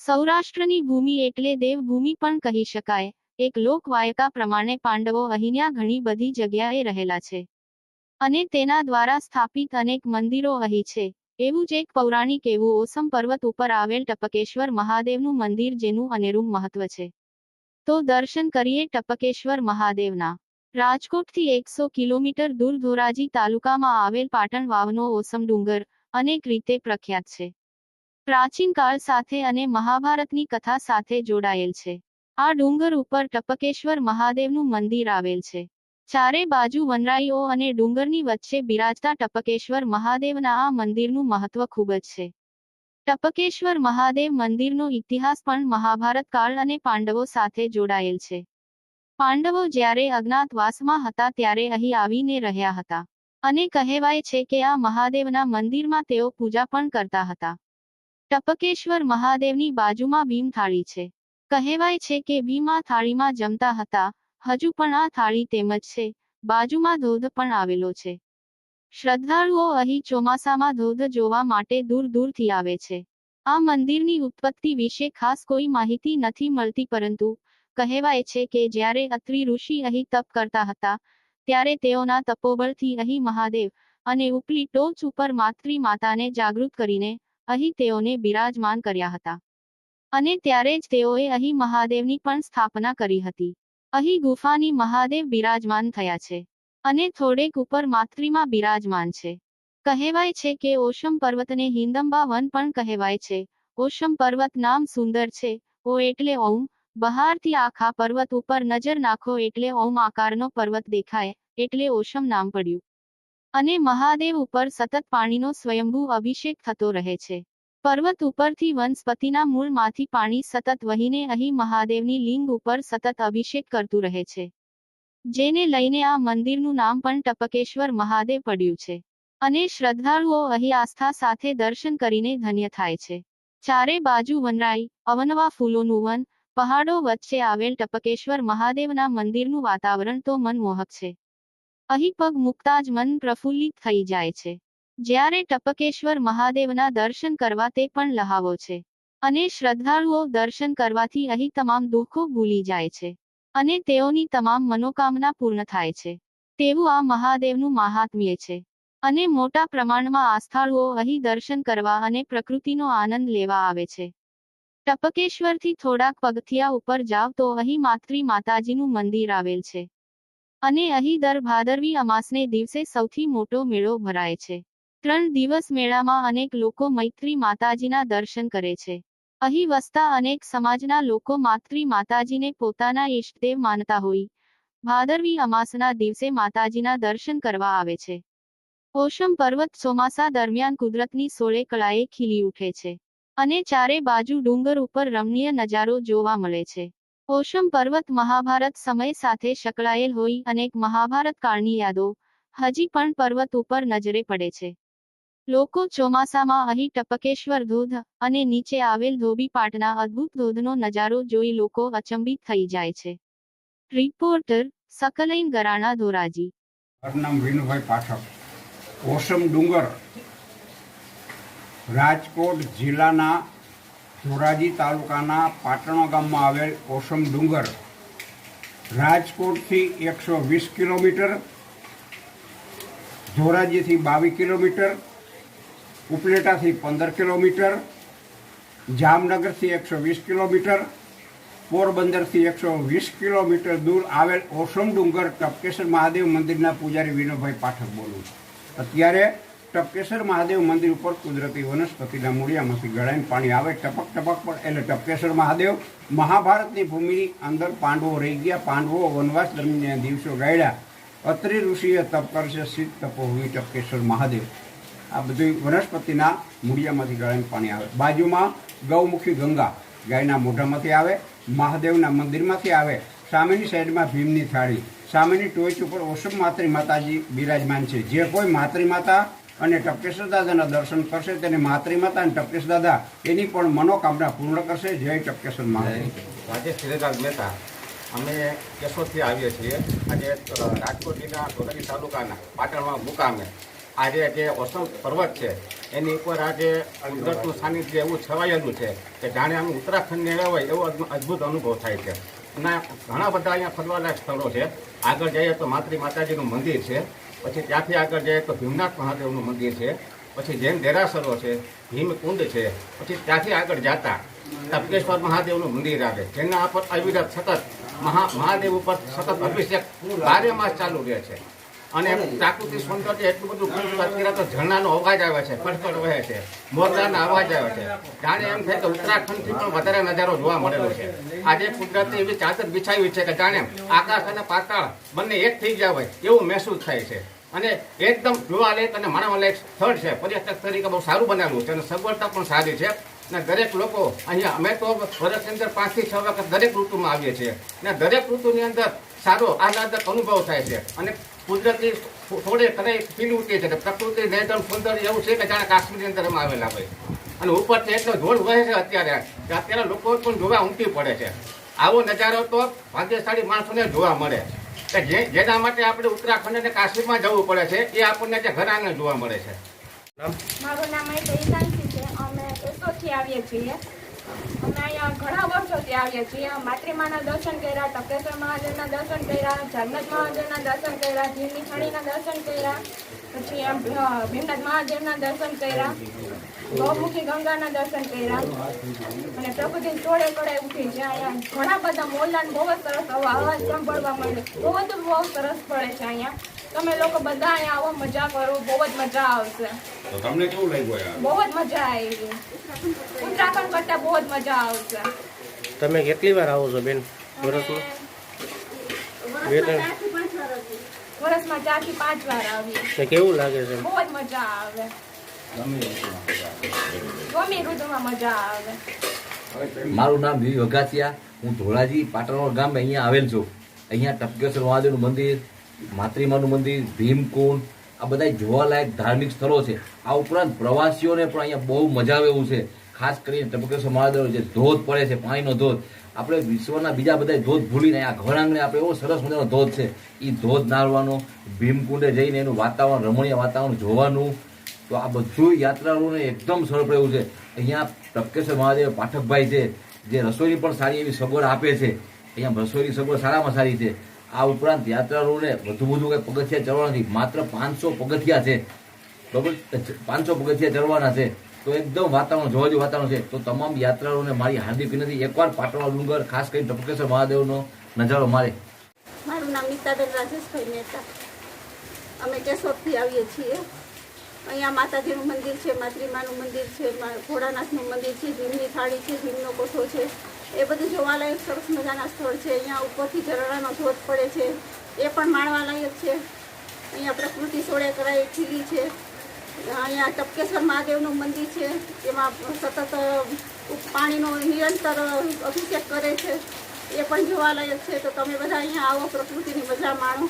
સૌરાષ્ટ્રની ભૂમિ એટલે દેવભૂમિ પણ કહી શકાય. એક લોકવાયકા પ્રમાણે પાંડવો અહીંયા ઘણી બધી જગ્યાએ રહેલા છે. અને તેના દ્વારા સ્થાપિત અનેક મંદિરો અહીં છે. એવું જ એક પૌરાણિક એવું ઓસમ પર્વત ઉપર આવેલ ટપકેશ્વર મહાદેવનું મંદિર જેનું અનેરું મહત્વ છે. તો દર્શન કરીએ ટપકેશ્વર મહાદેવના. રાજકોટથી એકસો કિલોમીટર દૂર ધોરાજી તાલુકામાં આવેલ પાટણ વાવનો ઓસમ ડુંગર અનેક રીતે પ્રખ્યાત છે. પ્રાચીન કાળ સાથે અને મહાભારતની કથા સાથે જોડાયેલ છે. આ ડુંગર ઉપર ટપકેશ્વર મહાદેવનું મંદિર આવેલ છે. ચારે બાજુ વનરાઈઓ અને ડુંગરની વચ્ચે બિરાજતા ટપકેશ્વર મહાદેવના આ મંદિરનું મહત્વ ખૂબ જ છે. ટપકેશ્વર મહાદેવ મંદિરનો ઇતિહાસ પણ મહાભારત કાળ અને પાંડવો સાથે જોડાયેલ છે. પાંડવો જ્યારે અજ્ઞાતવાસમાં હતા ત્યારે અહીં આવીને રહ્યા હતા. અને કહેવાય છે કે આ મહાદેવના મંદિરમાં તેઓ પૂજા પણ કરતા હતા. ટપકેશ્વર મહાદેવની બાજુમાં ભીમ થાળી છે. કહેવાય છે કે ભીમ આ થાળીમાં જમતા હતા. હજુ પણ આ થાળી તેમજ છે. બાજુમાં ધોધ પણ આવેલો છે. શ્રદ્ધાળુઓ અહીં ચોમાસામાં ધોધ જોવા માટે દૂર દૂરથી આવે છે. આ મંદિરની ઉત્પત્તિ વિશે ખાસ કોઈ માહિતી નથી મળતી પરંતુ કહેવાય છે કે જ્યારે અત્રિ ઋષિ અહીં તપ કરતા હતા, ત્યારે તેઓના તપોબળથી અહીં મહાદેવ અને ઉપલી ટોચ ઉપર માતૃ માતાને જાગૃત કરીને અહીં તેઓને બિરાજમાન કર્યા હતા. અને ત્યારે જ તેઓએ અહીં મહાદેવની પણ સ્થાપના કરી હતી. અહીં ગુફાની મહાદેવ બિરાજમાન થયા છે અને થોડેક ઉપર માતૃમાં બિરાજમાન છે. કહેવાય છે કે ઓશમ પર્વતને હિંદંબા વન પણ કહેવાય છે. ઓશમ પર્વત નામ સુંદર છે. ઓ એટલે ઓમ બહારથી આખા પર્વત ઉપર નજર નાખો એટલે ઓમ આકારનો પર્વત દેખાય, એટલે ઓશમ નામ પડ્યું. અને મહાદેવ ઉપર સતત પાણીનો સ્વયંભૂ અભિષેક થતો રહે છે. પર્વત ઉપરથી વનસ્પતિના મૂળમાંથી પાણી સતત વહીને અહીં મહાદેવની લિંગ ઉપર સતત અભિષેક કરતું રહે છે. જેને લઈને આ મંદિરનું નામ પણ ટપકેશ્વર મહાદેવ પડ્યું છે. અને શ્રદ્ધાળુઓ અહીં આસ્થા સાથે દર્શન કરીને ધન્ય થાય છે. ચારે બાજુ વનરાઈ, અવનવા ફૂલોનું વન પહાડો વચ્ચે આવેલ ટપકેશ્વર મહાદેવના મંદિરનું વાતાવરણ તો મનમોહક છે. અહીં પગ મૂકતા જ મન પ્રફુલ્લિત થઈ જાય છે. જ્યારે ટપકેશ્વર મહાદેવના દર્શન કરવા તે પણ લહાવો છે. અને શ્રદ્ધાળુઓ દર્શન કરવાથી અહીં તમામ દુઃખો ભૂલી જાય છે. અને તેઓની તમામ મનોકામના પૂર્ણ થાય છે. તેવું આ મહાદેવનું મહાત્મ્ય છે. અને મોટા પ્રમાણમાં આસ્થાળુઓ અહીં દર્શન કરવા અને પ્રકૃતિનો આનંદ લેવા આવે છે. ટપકેશ્વરથી થોડાક પગથિયા ઉપર જાવ તો અહીં માતૃ માતાજીનું મંદિર આવેલ છે. અને અહીં દર ભાદરવી અમાસને દિવસે સૌથી મોટો મેળો ભરાય છે. ત્રણ દિવસ મેળામાં અનેક લોકો મૈત્રી માતાજીના દર્શન કરે છે. અહીં વસતા અનેક સમાજના લોકો માતૃ માતાજીને પોતાના ઈષ્ટદેવ માનતા હોય. ભાદરવી અમાસના દિવસે માતાજીના દર્શન કરવા આવે છે. ઓશમ પર્વત ચોમાસા દરમિયાન કુદરતની સોળે કળાએ ખીલી ઉઠે છે. અને ચારે બાજુ ડુંગર ઉપર રમણીય નજારો જોવા મળે છે. ઓશમ પર્વત મહાભારત સમય સાથે સંકળાયેલ હોય અનેક મહાભારત કાળની યાદો હજી પણ પર્વત ઉપર નજરે પડે છે. લોકો ચોમાસામાં અહીં ટપકેશ્વર ધોધ અને નીચે આવેલ ધોબી પાટના અદ્ભુત ધોધનો નજારો જોઈ લોકો અચંબિત થઈ જાય છે. રિપોર્ટર સકલૈન ગરાણા ધોરાજી નામ વિનુભાઈ પાઠક. ઓસમ ડુંગર રાજકોટ જિલ્લાના ધોરાજી તાલુકાના પાટણો ગામમાં આવેલ ઓસમ ડુંગર. રાજકોટથી એકસો વીસ કિલોમીટર, ધોરાજીથી બાવીસ કિલોમીટર, ઉપલેટાથી પંદર કિલોમીટર, જામનગરથી એકસો વીસ કિલોમીટર, પોરબંદરથી એકસો વીસ કિલોમીટર દૂર આવેલ ઓસમ ડુંગર ટપકેશ્વર મહાદેવ મંદિરના પૂજારી વિનોભાઈ પાઠક બોલું છું. અત્યારે ટપકેશ્વર મહાદેવ મંદિર ઉપર કુદરતી વનસ્પતિના મૂળિયામાંથી ગળાઈને પાણી આવે, ટપક ટપક પણ એટલે ટપકેશ્વર મહાદેવ મહાભારતની ભૂમિની અંદર પાંડવો રહી ગયા. પાંડવો વનવાસ દરમિયાન દિવસો ગાળ્યા. અત્રિ ઋષિએ તપ કરશે સિદ્ધ તપો હોય ટપકેશ્વર મહાદેવ. આ બધી વનસ્પતિના મૂળિયામાંથી ગળાઈને પાણી આવે. બાજુમાં ગૌમુખી ગંગા ગાયના મોઢામાંથી આવે, મહાદેવના મંદિરમાંથી આવે, સામેની સાઈડમાં ભીમની થાળી, સામેની ટોચ ઉપર ઓસમ માતૃ માતાજી બિરાજમાન છે. જે કોઈ માતૃ માતા અને ટપકેશ્વર દાદાના દર્શન કરશે તેને માતૃ માતા અને ટપકેશ્વર દાદા, એની પણ મનોકામના પૂર્ણ કરશે. જય ટપકેશ્વર મહાદેવ રાજેશ શ્રીરાજ મહેતા. અમે કેશોદથી આવીએ છીએ. આજે રાજકોટ જિલ્લા ધોરાજી તાલુકાના પાટણમાં મુકામે. આજે જે ઓસમ પર્વત છે, એની ઉપર આજે કુદરતનું સાનિધ્ય એવું છવાયેલું છે કે જાણે અમે ઉત્તરાખંડને આવ્યા હોય એવો અદ્ભુત અનુભવ થાય છે. અને ઘણા બધા અહીંયા ફરવાલાયક સ્થળો છે. આગળ જઈએ તો માતૃ માતાજીનું મંદિર છે. પછી ત્યાંથી આગળ જઈએ તો ભીમનાથ મહાદેવનું મંદિર છે. પછી જૈન દેરાસરો છે ભીમકુંડ છે. પછી ત્યાંથી આગળ જતા તપકેશ્વર મહાદેવનું મંદિર આવે. જેના પર અવિરત સતત મહા મહાદેવ ઉપર સતત અભિષેક બારે માસ ચાલુ રહે છે. અને પ્રાકૃતિક સૌંદર્ય એટલું બધું અત્યારે તો ઝરણાનો અવાજ આવે છે ફટફટ વહે છે મોરદાના અવાજ આવે છે. જાણે એમ થાય કે ઉત્તરાખંડથી પણ વધારે નજારો જોવા મળેલો છે. આજે કુદરતે એવી ચાદર બિછાવી છે કે જાણે આકાશ અને પાતાળ બંને એક થઈ ગયા હોય એવું મહેસૂસ થાય છે. અને એકદમ જોવાલાયક અને માણવાલાયક સ્થળ છે. પર્યટક તરીકે બહુ સારું બનાવ્યું છે અને સગવડતા પણ સારી છે. ને દરેક લોકો અહીંયા, અમે તો વર્ષની અંદર પાંચથી છ વખત દરેક ઋતુમાં આવીએ છીએ. ને દરેક ઋતુની અંદર સારો આહલાદક અનુભવ થાય છે. અને કુદરતી થોડે કદાચ ફીલ ઉઠે છે. પ્રકૃતિ નેચર સૌંદર્ય એવું છે કે જાણે કાશ્મીરની અંદર અમે આવેલા હોય. અને ઉપરથી એટલો જોર વહે છે અત્યારે, કે અત્યારે લોકો પણ જોવા ઉમટી પડે છે. આવો નજારો તો ભાગ્યશાળી માણસોને જોવા મળે. જે જેના માટે આપણે ઉત્તરાખંડ અને કાશ્મીરમાં જવું પડે છે એ આપણને જે ઘર આંગણે જોવા મળે છે. મારું નામ ઈશાનસિંહ છે. અમે એસોથી આવીએ છીએ. અમે અહીંયા ઘણા વર્ષોથી આવીએ છીએ. માતૃમાના દર્શન કર્યા ટકેશ્વર મહાદેવના દર્શન કર્યા જાગનાથ મહાદેવના દર્શન કર્યા ભીમની છણીના દર્શન કર્યા પછી એમ ભીમનાથ મહાદેવના દર્શન કર્યા. ગૌમુખી ગંગાના દર્શન કર્યા. અને પ્રકૃતિ ચોડે કડે ઉઠી જ્યાં અહીંયા ઘણા બધા મોરલાને બહુ જ સરસ અવાજ સાંભળવા મળે. બહુ જ બહુ સરસ પડે છે અહીંયા. તમે લોકો બધા અહીંયા આવો મજા કરો. બહુ જ મજા આવશે. તો તમને કેવું લાગ્યું યાર બહુ જ મજા આવી. ઉત્તરાખંડ કરતા બહુ જ મજા આવશે. તમે કેટલી વાર આવો છો બેન? વર્ષમાં બે ત્રણ વર્ષમાં ચારથી પાંચ વાર આવી કેવું લાગે છે? બહુ જ મજા આવે. મારું નામ વી વઘાસિયા હું ધોળાજી પાટણોડ ગામે અહીંયા આવેલ છું. અહીંયા ટપકેશ્વર મહાદેવનું મંદિર, માતૃમાનું મંદિર, ભીમકુંડ, આ બધા જોવાલાયક ધાર્મિક સ્થળો છે. આ ઉપરાંત પ્રવાસીઓને પણ અહીંયા બહુ મજા આવે એવું છે. ખાસ કરીને ટપકેશ્વર મહાદેવ જે ધોધ પડે છે, પાણીનો ધોધ. આપણે વિશ્વના બીજા બધા ધોધ ભૂલીને આ ઘર આંગણે આપણે એવો સરસ મજાનો ધોધ છે. એ ધોધ નાળવાનો, ભીમકુંડે જઈને એનું વાતાવરણ, રમણીય વાતાવરણ જોવાનું તો આ બધું યાત્રાળુઓને એકદમ સરળ પડ્યું છે. અહીંયા ટપકેશ્વર મહાદેવ પાઠકભાઈ છે, જે રસોઈની પણ સારી એવી સગવડ આપે છે. અહીંયા રસોઈની સગવડ સારામાં સારી છે. આ ઉપરાંત યાત્રાળુઓને વધુ વધુ કંઈ પગથિયા ચડવા નથી. માત્ર પાંચસો પગથિયા છે. બરોબર? પાંચસો પગથિયા ચડવાના છે. તો એકદમ વાતાવરણ જોવા જેવું વાતાવરણ છે. તો તમામ યાત્રાળુઓને મારી હાર્દિક વિનંતી. એકવાર પાટણવા ડુંગર, ખાસ કરીને ટપકેશ્વર મહાદેવનો નજારો મારે. મારું નામ નીતાબેન રાજેશભાઈ મહેતા. અમે કેશોદથી આવીએ છીએ. અહીંયા માતાજીનું મંદિર છે, માતૃમાનું મંદિર છે ઘોડાનાથનું મંદિર છે, ભીમની થાળી છે, ભીમનો કોઠો છે. એ બધું જોવાલાયક સરસ મજાના સ્થળ છે. અહીંયા ઉપરથી ઝરણાનો ધોધ પડે છે. એ પણ માણવાલાયક છે. અહીંયા પ્રકૃતિ સોળે કરાય ખીલી છે. અહીંયા ટપકેશ્વર મહાદેવનું મંદિર છે. એમાં સતત પાણીનો નિરંતર અભિષેક કરે છે. એ પણ જોવાલાયક છે. તો તમે બધા અહીંયા આવો, પ્રકૃતિની મજા માણો.